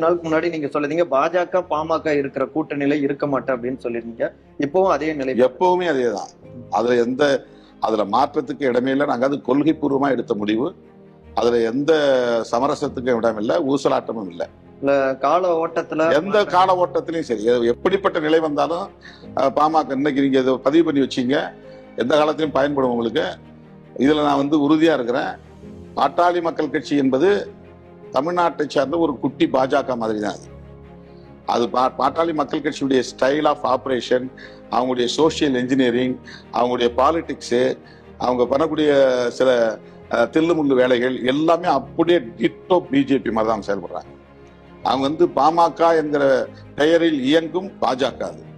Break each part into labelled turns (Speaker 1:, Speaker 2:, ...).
Speaker 1: நாளுக்கு முன்னாடி நீங்க சொல்லுதீங்க. பாஜக பாமக இருக்கிற கூட்டணியில இருக்க மாட்டேன் அப்படின்னு சொல்லிருந்தீங்க இப்பவும் அதே நிலை.
Speaker 2: எப்பவுமே அதேதான். அதுல எந்த அதுல மாற்றத்துக்கு இடமே இல்லை. நாங்க அது கொள்கை பூர்வமா எடுத்த முடிவு. அதுல எந்த சமரசத்துக்கும் இடமில்லை ஊசலாட்டமும் இல்லை.
Speaker 1: கால ஓட்டத்துல
Speaker 2: எந்த கால ஓட்டத்திலையும் சரி. எப்படிப்பட்ட நிலை வந்தாலும் பாமக இன்னைக்கு நீங்க இதை பதிவு பண்ணி வச்சீங்க. எந்த காலத்திலும் பயன்படும் உங்களுக்கு. இதுல நான் வந்து உறுதியா இருக்கிறேன். பாட்டாளி மக்கள் கட்சி என்பது தமிழ்நாட்டை சார்ந்த ஒரு குட்டி பாஜக மாதிரி தான் அது. அது பா- பாட்டாளி மக்கள் கட்சியுடைய ஸ்டைல் ஆஃப் ஆப்ரேஷன் அவங்களுடைய சோஷியல் இன்ஜினியரிங் அவங்களுடைய பாலிடிக்ஸு அவங்க பண்ணக்கூடிய சில தில்லுமுள்ளு வேலைகள் எல்லாமே அப்படியே டிட்டோ பிஜேபி மாதிரி தான் செயல்படுறாங்க. அவங்க வந்து பாமக என்கிற பெயரில் இயங்கும் பாஜக அது.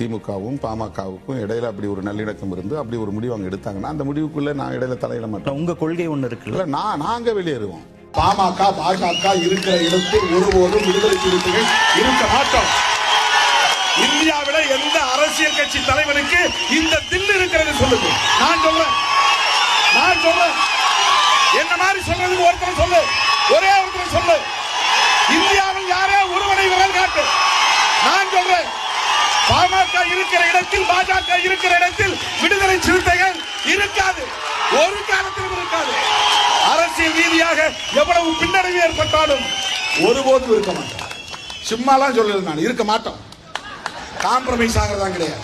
Speaker 2: திமுகவும் பாமகவுக்கும் இடையில அப்படி ஒரு நல்லிணக்கம் இருந்து அப்படி ஒரு முடிவு அவங்க எடுத்தாங்கன்னா அந்த முடிவுக்குள்ள நான் இடையில தலையிட மாட்டேன்.
Speaker 3: உங்க கொள்கை ஒண்ணு இருக்குல்ல?
Speaker 2: இல்ல நான் நாங்க வெளியேறுவோம்.
Speaker 4: பாமக பாஜக இருக்கிற இடத்தில் ஒருபோதும் விடுதலை சிறுத்தைகள் இருக்க மாட்டோம். இந்தியாவில எந்த அரசியல் கட்சி தலைவனுக்கு இந்த தில் இருக்கிறது சொல்லுங்க நான் சொல்றேன். நான் சொல்றேன். என்ன மாதிரி சொல்றதுக்கு ஒருத்தர் சொல்லு. ஒரே ஒருத்தர் சொல்லு. இந்தியாவில் யாரே ஒருவனை விரல் காட்டு. நான் சொல்றேன். பாமக இருக்கிற இடத்தில் பாஜக இருக்கிற இடத்தில் விடுதலை சிறுத்தைகள் இருக்காது ஒரு காலத்திலும் இருக்காது அரசியல் ரீதியாக எவ்வளவு பின்னடைவு ஏற்பட்டாலும் ஒருபோதும் இருக்க மாட்டோம். சும்மாலாம் சொல்லல நான் இருக்க மாட்டோம். காம்ப்ரமைஸ் ஆகிறதா கிடையாது.